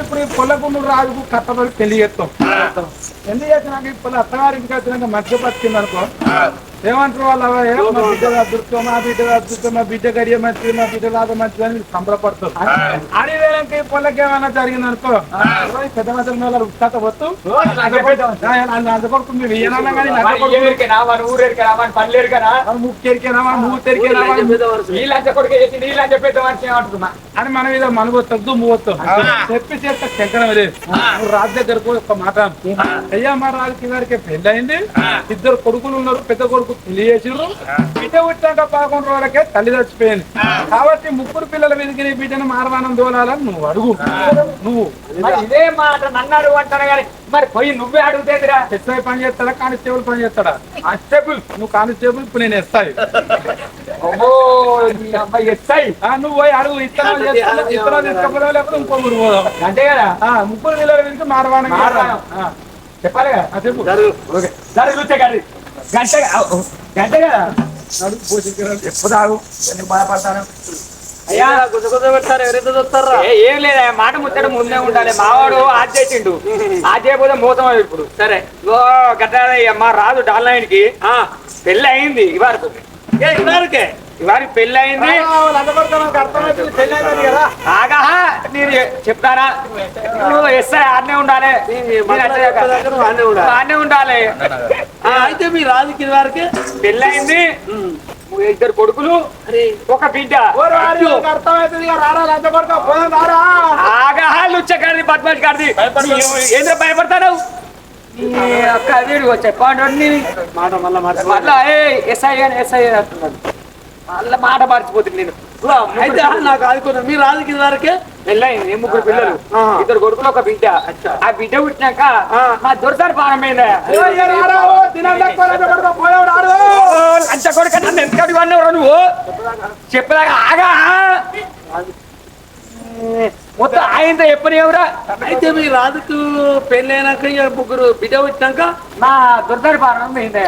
ఇప్పుడు ఈ పొల్లకుండు రాజుకు కట్టబడి పెళ్ళి చేస్తాం. పెళ్ళి చేసినాక ఈ పొల్ల అత్తగారింటికి వచ్చినాక మధ్య పచ్చింది అనుకో ఏమంటారు వాళ్ళు "అవే, ఏ, మా బిడ్డ అదృష్టం మా బిడ్డ అదృష్టం మా బిడ్డ గడియ మంచిది మా బిడ్డ లాగా మంచిది అని సంబరపడతారు. ఈ పొల్లకి ఏమైనా జరిగింది అనుకో పెద్ద మధ్య మేళ ఉత్సాహ వస్తూ అందుకొరకు మీరు ఏమన్నా కానీ మన పల్లెరికేనా ముక్కెరికేనా మూతెరికేనా నీళ్ళంత కొడుకు చేసి నీళ్ళని చెప్పేద్దాం మనిషి ఏమంటున్నా అని మన మీద మనుగొస్తాం దుమ్ము వస్తాం చెప్పి చేస్తే శంకరం లేదు. రాజు దగ్గరకు ఒక మాట అయ్యా మా రాజుకి గారికి పెళ్ళి అయింది ఇద్దరు కొడుకులు ఉన్నారు పెద్ద కొడుకు పెళ్ళి చేసిండ్రు బిడ్డ పుట్టాక పదకొండు రోజులకే తల్లి చచ్చిపోయింది. కాబట్టి ముగ్గురు పిల్లల మీదకి బిడ్డను మారవానం దోలాలని నువ్వు అడుగు. నువ్వు. మరి ఇదే మాట నన్ను అడుగు అంటాను కానీ మరి పోయి నువ్వే అడుగుతేదిరా? ఎస్ఐ పని చేస్తాడా కానిస్టేబుల్ పని చేస్తాడా? కానిస్టేబుల్ నువ్వు కానిస్టేబుల్ ఇప్పుడు నేను ఎస్ఐ. ఎస్ఐ. ఆ, నువ్వు పోయి అడుగు ఇతర ఇతర తీసుకపోతే లేకపోతే ఇంకో ఊరు పోదాం. అంతే కదా? మీదకి మారవానం మారవానం. ఆ, చెప్పాలి కదా? చెప్పు. ఓకే. సరే కూర్చో గంట గంట గంట కదా? పోషించారు ఎప్పుడు ఎందుకు బాధపడతాను? అయ్యా గుస గుస పెడతారు ఎవరైతే చూస్తారా. ఏ, లేదా మాట ముచ్చట ముందే ఉండాలి. మావాడు ఆజ్ చేసిండు. ఆజ్ చేయకపోతే మోసం ఇప్పుడు. సరే. ఓ గట్ట మా రాజు డాల్నాయనికి పెళ్ళి అయింది ఇవారకు ఇవరకే ఇవారికి పెళ్ళి అయింది. ఆగా నేను చెప్తానా నువ్వు ఎస్ఐ ఆడనే ఉండాలి. ఆడనే ఉండాలి. అయితే మీ రాజుకి ఇది వరకే? పెళ్ళి అయింది. ఇద్దరు కొడుకులు? ఒక బిడ్డ. ఆగా లుచ్చగాడిది బద్మాష్ గాడిది. ఏంద్ర భయపడతావు అక్క వీడు చెప్పండి మాట మళ్ళా మాట మళ్ళా ఏ ఎస్ఐ అని ఎస్ఐ అని అంటున్నాడు. మళ్ళా మాట మర్చిపోతుంది నేను. అయితే నాకు ఆదుకున్నా మీ రాజుకి ఇది వరకే? పెళ్ళయింది. ముగ్గురు పిల్లలు. ఇద్దరు కొడుకులు ఒక బిడ్డ. ఆ బిడ్డ పుట్టినాక మా దొరసారి ప్రారంభమైందా అంత కొడుక నన్ను ఎంత అడిగారు నువ్వు చెప్పదాకా ఆగా మొత్తం ఆయనతో చెప్పని ఎవరా అయితే మీ రాజుకు పెళ్ళైనాక ముగ్గురు బిడ్డ వచ్చినాక నా దొరసారి ప్రారంభమైందా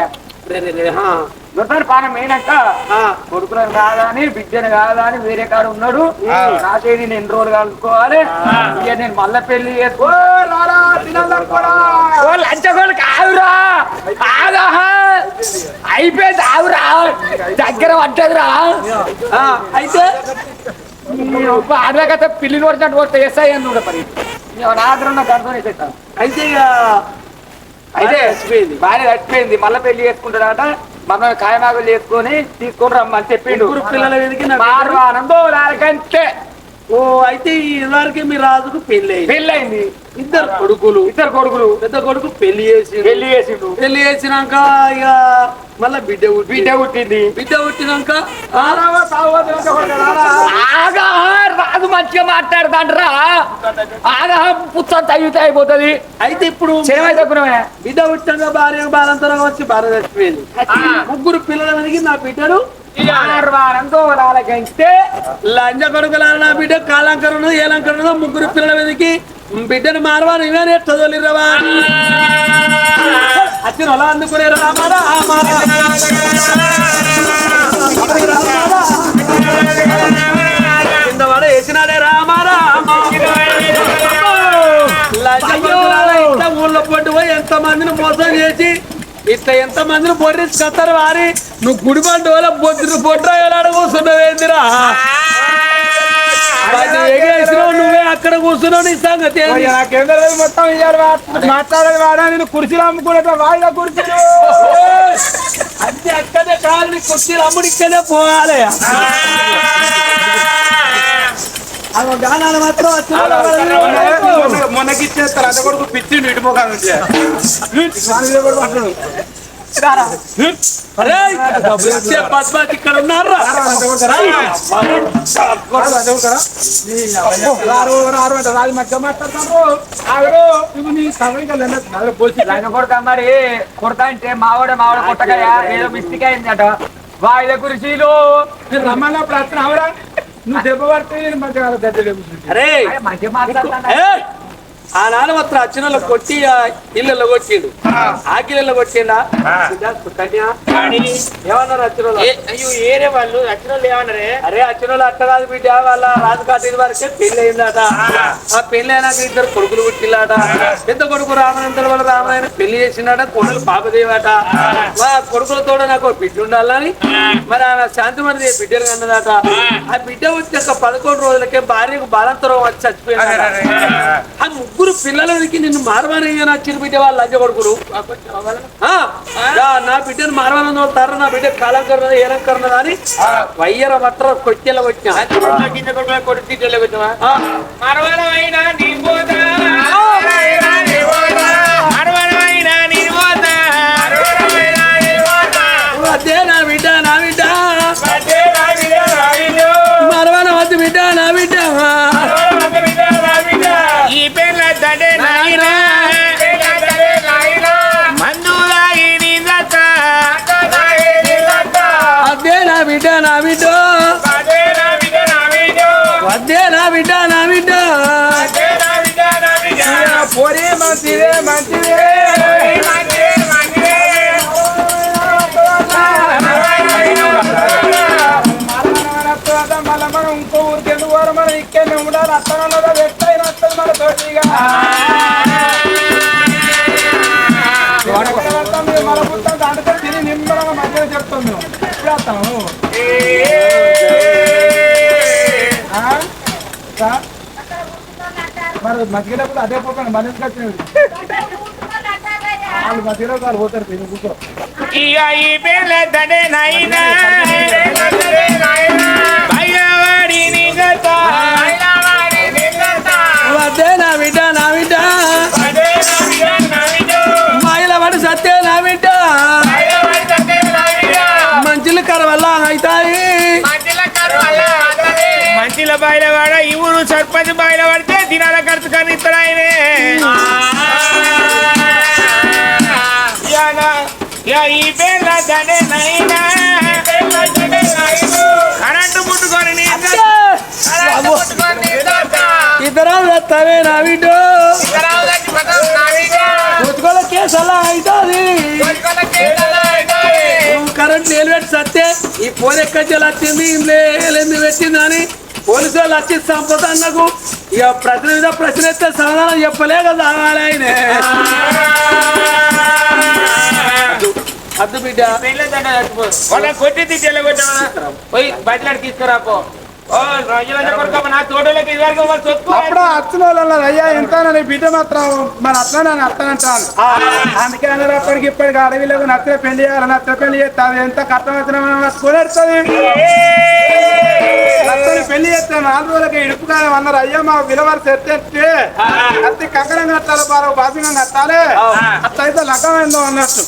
రే, రే, రే, ఆ, దొరసారి ప్రారంభమైనాక ఆ, కొడుకులను కాదని బిడ్డను కాదని వేరే కాడు ఉన్నాడు. నాకే నేను ఎన్ని రోజులు కలుసుకోవాలి? ఇక నేను మళ్ళా పెళ్ళి లంచగోళ్ళు కాదురా. ఆగా అయిపోయింది ఆవురా. దగ్గర పట్టదురా ఆ, అయితే ఆడకత పిల్లిని పడినట్టు కొడితే ఎస్ఐ అని కూడా పని అయిపోతాను అయితే ఇక అయితే చచ్చిపోయింది. భార్య చచ్చిపోయింది. మళ్ళీ పెళ్ళి చేసుకుంటాడట. మనం కాయమాగులు చేసుకొని తీసుకొని రమ్మని చెప్పిండు పిల్లల ఓ అయితే ఈ ఇదివరకే మీ రాజుకు పెళ్ళి అయింది పెళ్ళయింది. ఇద్దరు కొడుకులు. ఇద్దరు కొడుకులు. పెద్ద కొడుకు పెళ్ళి చేసి పెళ్ళి చేసిండు. పెళ్ళి చేసినాక ఇక మళ్ళా బిడ్డ బిడ్డ పుట్టింది. బిడ్డ పుట్టినాక? ఆగా రాదు మంచిగా మాట్లాడుతాండ్రా. ఆగా అయిపోతుంది. అయితే ఇప్పుడు బిడ్డ పుట్టినాక భార్య బాలంతరం వచ్చి భార్య చచ్చిపోయింది. ముగ్గురు పిల్లల మీదకి నా నాలుగంటే లంజ కొడుకుల నా బిడ్డ కాలంకరణ ఏలంకరణ ముగ్గురు పిల్లల మీదకి బిడ్డను మారవా నువ్వే ఎట్టదోలిరవా అచ్చిన అలా అందుకునే రామారా వేసినాడే రామారా ఊళ్ళో పొట్టు పోయి ఎంత మందిని మోసం చేసి ఇట్లా ఎంత మందిని పొర్రించుకొస్తారు వారి. నువ్వు గుడి బండి వాళ్ళ పొట్టు ఎలాడ కూర్చున్నావు ఏందిరా నువ్వే అక్కడ కూర్చున్నావు నీ సంగతి మొత్తం మాట్లాడేది వాడా? నేను కుర్చీలు అమ్ముకునేట వాయిదా కుర్చీలు? అంతే అక్కడే కాదు నీ కుర్చీలు అమ్ముడు ఇక్కడే పోవాలి. మొన్నకి ఇచ్చేస్తారు అంత కొడుకు పిచ్చిండు ఇటు ముఖాలు ఇక్కడ ఉన్నారా రాజు మధ్య మాట్లాడతారు ఆవిడ ఇవి నీ సభకి పోసి లైన్ కొడతా మరి కొడతా అంటే మావాడ మావాడ కొట్టగా ఏదో మిస్టేక్ అయిందట వాయిద కుర్చీలు రమ్మన్నా ప్రశ్న అవరా నువ్వు దెబ్బ పడితే మధ్య అరే! మాట్లాడుతున్నా ఆ నాన్న మాత్రం వాళ్ళ కొట్టి ఆ ఇళ్ళల్లో కొట్టిండు. ఆకిళ్ళల్లో కొట్టిండా? ఏమన్నారు వచ్చిన వాళ్ళు? అయ్యో ఏరే వాళ్ళు? వచ్చిన వాళ్ళు ఏమన్నారే? అరే వచ్చిన వాళ్ళు అట్ట కాదు బిడ్డ వాళ్ళ రాజు కాటి వరకే పెళ్ళి అయిందట ఆ పెళ్ళి అయినాక ఇద్దరు కొడుకులు పుట్టిల్లాట. పెద్ద కొడుకు రామనంతర వాళ్ళ రామాయణ పెళ్ళి చేసినాట కొడుకు పాపదేవట. మా కొడుకులతో నాకు ఒక బిడ్డ ఉండాలని మరి ఆమె శాంతిమణి బిడ్డలు కన్నదట. ఆ. బిడ్డ వచ్చి ఒక పదకొండు రోజులకే భార్యకు బాలంతరం వచ్చి చచ్చిపోయిందట. ఆ ముగ్గురు పిల్లలకి నిన్ను మారవాని నచ్చిన బిడ్డ వాళ్ళు లంచ కొడుకురు నా బిడ్డను మారవాలని చూస్తారా నా బిడ్డ కాలంకరణ ఏలంకరణ అని వయ్యర బట్ట కొట్టెల వచ్చిన నీ పోతా. నీ పోతా. అదే నా బిడ్డ ఇక్కడనే వ్యక్తైన వస్తుంది మన తోటిగా మన పుట్టాం దాంట్లో తిని నిమ్మలంగా మధ్యలో చెప్తాం మేము ఇప్పుడు వస్తాము మరి మధ్యలో కూడా అదే పోతాను మళ్ళీ వచ్చినవి వాళ్ళు మధ్యలో వాళ్ళు పోతారు తిని కూర్చో ఇక ఈ పెళ్ళ నాయనా బయలువాడి నీ మంచిల బయలువాడ ఈ ఊరు సర్పంచ్ బయలు పడితే దినాల ఖర్చు కానీ ఇస్తాడు ఆయనే ఈ పేర్ల నైనా. కరెంటు ముట్టుకొని నీ కరెంటు ముట్టుకొని నీ దొడ్డ. ఇతరాలు తెస్తావే నా బిడ్డ కేసు అలా అవుతుంది. నువ్వు కరెంట్ నిలబెట్టి సత్తే ఈ ఫోన్ ఎక్కడి వచ్చింది లేలేంది పెట్టింది అని పోలీసు వాళ్ళు వచ్చి సంపద అన్నకు ఇక ప్రశ్న మీద ప్రశ్న ఎత్తే సమాధానం చెప్పలే కదా ఆయనే. అద్దు బిడ్డ. వాళ్ళ కొట్టి చెల్లగొట్టామా పోయి బయటలాడికి తీసుకురా పో. ఓ రోజులంతా కొడుకు నా తోటలోకి ఇదివరకు వాళ్ళు చొక్కు అప్పుడు అచ్చిన వాళ్ళు అయ్యా ఎంత బిడ్డ మాత్రం మరి అట్లా నన్ను అత్తనంటాను అందుకే అన్నారు అప్పటికి ఇప్పటికి అడవిలో నచ్చ పెళ్ళి చేయాలి నచ్చ పెళ్ళి చేస్తాను ఎంత కట్టం వచ్చిన కొనేస్తుంది నచ్చని పెళ్ళి చేస్తాను నాలుగు రోజులకి ఇడుపు కాలం అన్నారు. అయ్యా మా విలువలు సెట్టే అత్తి కంకణం కట్టాలి బాగా బాసింగం కట్టాలి. అట్లా అయితే లగ్గమైందో అన్నట్టు.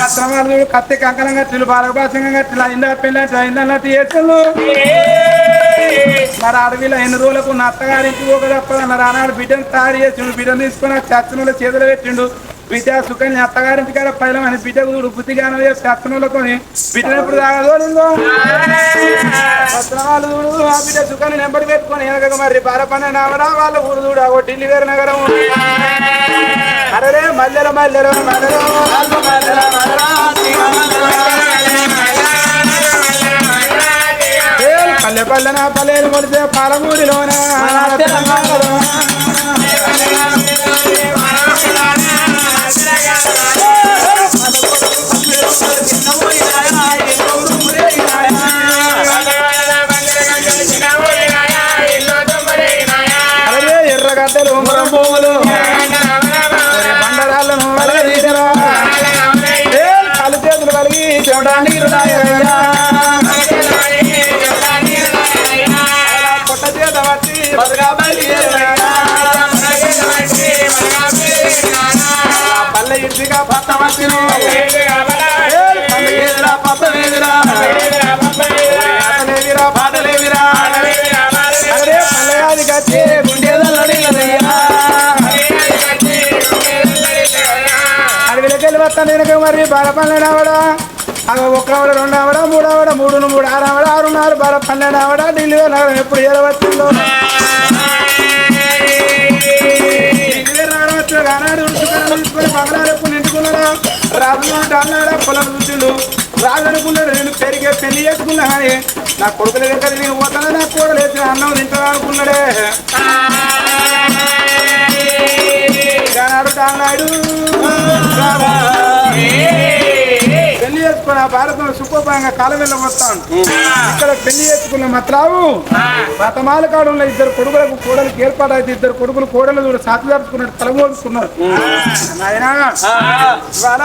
కత్తి కత్తి కంకణం కట్టిలు బాగా బాసింగం కట్టిలు ఇందా పెళ్ళి అంటే అయిందన్నట్టు చేసిండు మరి అడవిలో ఎన్ని రోజులకు నా అత్తగారింటి ఒక తప్పదన్నారు. ఆనాడు బిడ్డను తయారు చేసిండు బిడ్డను తీసుకుని ఆ చచ్చనలో చేతులు పెట్టిండు. బిడ్డ సుకన్య అత్తగారింటి కాడ పైలం అని బిడ్డ కూడా బుద్ధిగానం చేసి అత్తనులకొని బిడ్డను ఎప్పుడు తాగదోలిందో పత్రాలు చూడు ఆ బిడ్డ సుకన్య నెంబర్ పెట్టుకొని వెనక మరి బారపన్న నామరా వాళ్ళ ఊరు చూడు ఆ ఢిల్లీ వేరు నగరం అరే మల్లెల మల్లెల మల్లెల మల్లెల పల్లె పల్లెన పల్లెలు కొడితే పాలమూరిలోన అరే ఎర్రగడ్డలు ఉంగరం పువ్వులు బండరాళ్ళను కాలు చేతులు కలిగి పొట్ట చేత బతుగా పల్లె ఇంటిగా పట్ట వచ్చిన వస్తా నేను మరి బాల పన్నెండావడా అవి ఒక్కవడ రెండావడ మూడావడ మూడు మూడు ఆరావడ ఆరున్నర బాల పన్నెండావడ ఢిల్లీ నగరం ఎప్పుడు ఏడవచ్చిందో. రానాడు తీసుకొని బంగారు నిండుకున్నాడా? రాజు అంటే పొలం నేను నా కొడుకుల దగ్గర నేను పోతాను? నా కూడలేదు అన్నం తింటాను అనుకున్నాడే. గానాడు డాన్నాడు పెళ్ళి భారతం సుఖోపాయంగా కాలం వెళ్ళబోతాను ఇక్కడ పెళ్ళి చేసుకున్న మత్రావు మతమాల కాడంలో ఇద్దరు కొడుకులకు కోడలకు ఏర్పాటైతే ఇద్దరు కొడుకులు కోడలు కూడా సాతి జరుపుకున్నారు తలమోసుకున్నారు నాయనా ఇవాళ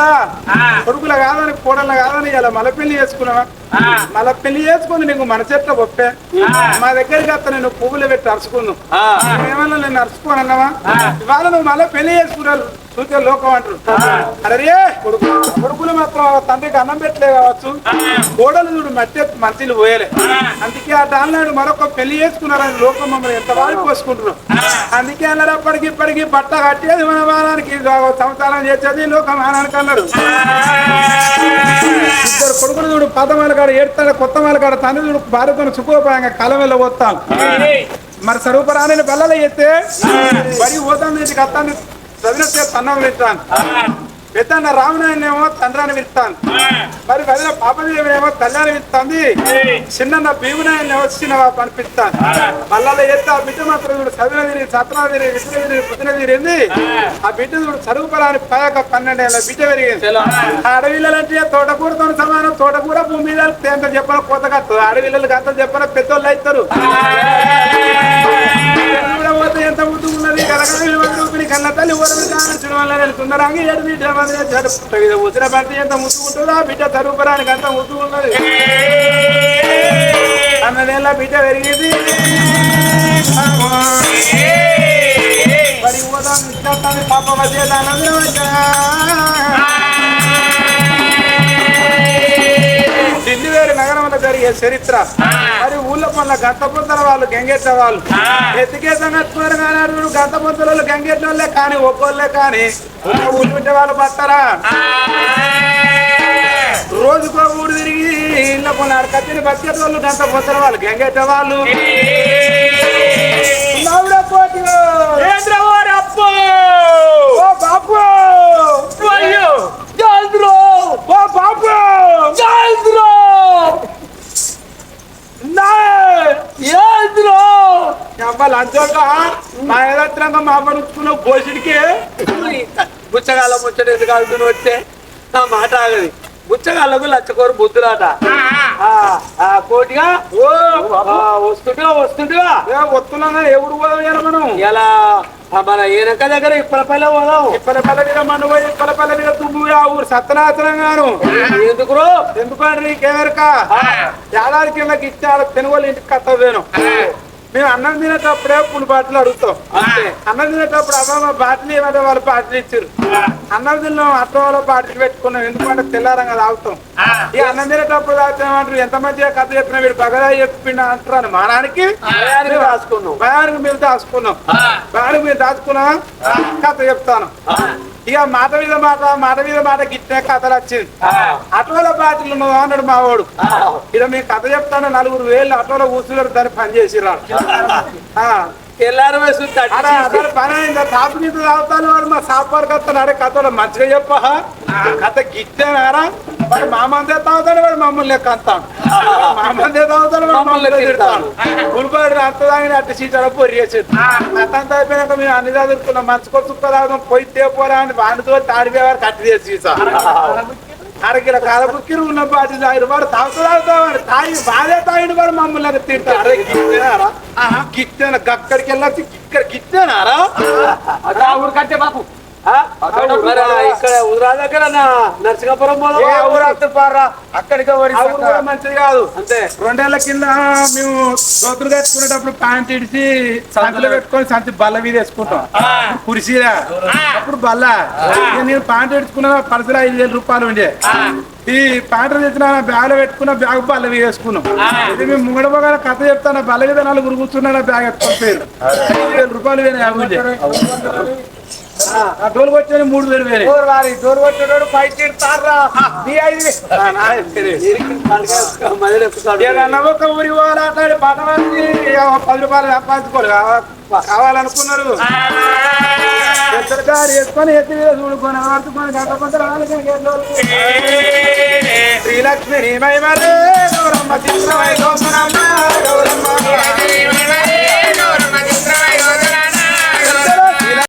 కొడుకుల కాదని కోడలు కాదని ఇలా మల పెళ్ళి చేసుకున్నావా? మల పెళ్ళి చేసుకుని నీకు మన చెట్ల గొప్పే మా దగ్గరికి అత్త నేను పువ్వులు పెట్టి అరుచుకున్నావు ఏమన్నా నేను అరుచుకోనన్నావా? ఇవాళ నువ్వు మళ్ళీ పెళ్ళి చేసుకున్నారు చూసే లోకం అంటారు. అరే కొడుకు కొడుకులు మాత్రం తండ్రికి అన్నం పెట్టలే కావచ్చు. కోడలు చూడు మట్టి మంచిలు పోయలే. అందుకే ఆ దానినాడు మరొక పెళ్ళి చేసుకున్నారని లోకం మమ్మల్ని ఎంత వాడి పోసుకుంటున్నాం. అందుకే అన్నారు అప్పటికి ఇప్పటికి బట్ట కట్టేది మన మానానికి సంసారం చేసేది లోకం ఆనానికి అన్నారు ఇద్దరు కొడుకులు చూడు పాతమాల కాడ ఏడుతాడు కొత్త మాల కాడ తండ్రి చూడు భారతను సుఖోపాయంగా కాలం వెళ్ళబోతాం మరి సరూపరాణిని బల్లలు చేస్తే మరి పోతాం ఇంటికి అత్తాన్ని చదివితే తన్నం వింటాను. పెద్దన్న రామనాయనేమో తండ్రాన్ని విత్తాను మరి వదిన పాపదేవినేమో కళ్యాణం విత్తాంది చిన్న భీమునాయనేమో చిన్న పనిపిస్తాను బల్లలో ఎత్తే ఆ బిడ్డ మాత్రం చూడు చదివిన తిరిగి సత్రా తిరిగి పుట్టిన తిరిగింది ఆ బిడ్డ చూడు చదువుకోవడానికి పదక పన్నెండేళ్ళ బిడ్డ పెరిగింది. ఆ అడవిలంటే తోటకూరతో సమానం. తోటకూర భూమి మీద ఎంత చెప్పిన కోత కత్తు అడవిళ్ళకి అంత చెప్పిన పెద్దోళ్ళు అవుతారు. ఎంత ముద్దు ఉన్నది కన్న తల్లి ఊరలు వల్ల సుందరంగా ఏడు బిడ్డ వచ్చిన ఎంత ముద్దుకుంటుందో ఆ బిడ్డ తరుపురానికి అంత ముద్దు ఉన్నది అన్నదేళ్ళ బిడ్డ పెరిగింది. మరి ఊదాం పాప మధ్య చరిత్ర? మరి ఊళ్ళో పనుల గంట పొందల వాళ్ళు. గంగెట్ట వాళ్ళు ఎత్తికే సంగతున్నారు కానీ పొందల వాళ్ళు గంగెట్ట వాళ్ళే కానీ ఒక్కోళ్ళే కానీ. ఊళ్ళు ఉంటే వాళ్ళు పడతారా? రోజుకో ఊరు తిరిగి ఇళ్ళ పనులు అడకత్తిని బతికేట వాళ్ళు గంట పొందల వాళ్ళు. గంగెట్ట వాళ్ళు నవ్వుడ పోటీలో. ఓ బాపు ఓ బాపు లంచోగా మా ఏదత్రంగా మా పడుచుకున్న భోజుడికి బుచ్చగాళ్ళ ముచ్చట ఎందుకు ఆడుతుని వస్తే నా మాట ఆగది. బుచ్చగాళ్ళకు లచ్చకోరు బుద్ధులాట. కోటిగా ఓ ఆ, వస్తుంటివా వస్తుంటివా వస్తున్నా ఎవరు పోయారు మనం? ఇలా మన ఈయనక దగ్గర ఇప్పలపల్లె పోదాం. ఇప్పల పల్ల మీద మన పోయి ఇప్పల పల్ల మీద తుమ్ము ఆ ఊరు సత్తనాచనం గాను. ఎందుకు ఎందుకంటే నీకెవరిక ఏడాది కిందకి ఇచ్చాడు తెనుగోలు ఇంటికి కట్టవేను మేము అన్నం తినేటప్పుడే పులి బాటలు అడుగుతాం. అంతే. అన్నం తినేటప్పుడు అమ్మ బాటలు ఏమంటే వాళ్ళు బాటలు ఇచ్చారు. అన్నం తిన్నాం అట్ట వాళ్ళ బాటలు పెట్టుకున్నాం. ఎందుకంటే తెల్లారంగా తాగుతాం ఈ అన్నం తినేటప్పుడు తాగుతామంటారు ఎంత మంచిగా కథ చెప్పిన వీడు బగదా చెప్పిండ అంటారు. మానానికి భయానికి రాసుకున్నాం భయానికి మేము దాచుకున్నాం. భయానికి మేము దాచుకున్నాం కథ చెప్తాను. ఇక మాట మీద మాట మాట మీద మాట గిట్టే కథలు వచ్చింది అటోల బాటిల్ నువ్వు అన్నాడు మా వాడు. ఇక మీ కథ చెప్తాను నలుగురు వేలు అటోలో కూర్చున్నారు దాన్ని పని చేసి తెల్లారి వేసి పని అయిందా? తాపు గీత తాగుతాను వాడు మా సాపాడు కత్తాడు కథలో మంచిగా చెప్ప కథ గిట్టేనారా వాడు మా మందే తాగుతాడు వాడు మమ్మల్ని లెక్క అంతాడు మా మందే తాగుతాడు మమ్మల్ని తిడతాడు. గుడిపాడు అంత తాగిన అట్ట సీటాల పొరి చేసేది అంత అయిపోయాక మేము అన్ని చదువుకున్నాం. మంచుకో చుక్క తాగుతాం పోయి తేపోరా అని వాడితో తాడిపోయేవారు కట్టి చేసి అరకిల కాలబుక్కిరు ఉన్న పాటి తాగిన వాడు తాగుతూ తాగుతావాడు తాగి బాధే తాగిన వాడు మమ్మల్ని తింటారు అరే గిట్టేనారా గిట్టేనా అక్కడికి వెళ్ళొచ్చి ఇక్కడ గిట్టేనారా కట్టే బాపు. ఇక్కడ ఉదరా దగ్గర నా నరసింగపురం ఏ పోదాం ఊరు వస్తుపారా అక్కడికి మంచిది కాదు. అంతే. రెండేళ్ళ కింద మేము దోతులు కట్టుకునేటప్పుడు ప్యాంట్ ఇడిచి సంచులు పెట్టుకొని సంచి బల్ల మీద వేసుకుంటాం. కురిసిరా అప్పుడు బల్ల. నేను ప్యాంట్ పెట్టుకున్న పర్సులు ఐదు వేల రూపాయలు ఉండే. ఈ ప్యాంటు తెచ్చిన బ్యాగ్లో పెట్టుకున్న బ్యాగ్ బల్ల మీద వేసుకున్నాం. ఇది మేము ముంగడ పోగా కథ చెప్తాను. బల్ల మీద నలుగురు కూర్చున్నాడు బ్యాగ్ వేల రూపాయలు వేరే డోలు మూడు వేలు వేరే. డోలు వచ్చాడు పైకి తిడతారా నీ ఐదు ఒక ఊరి పోవాలంటే పాడి పది రూపాయలు సంపాదించుకోవాలి కావా- కావాలనుకున్నారు. వేసుకొని ఎత్తి మీద చూడుకొని శ్రీలక్ష్మి గౌరమ్మ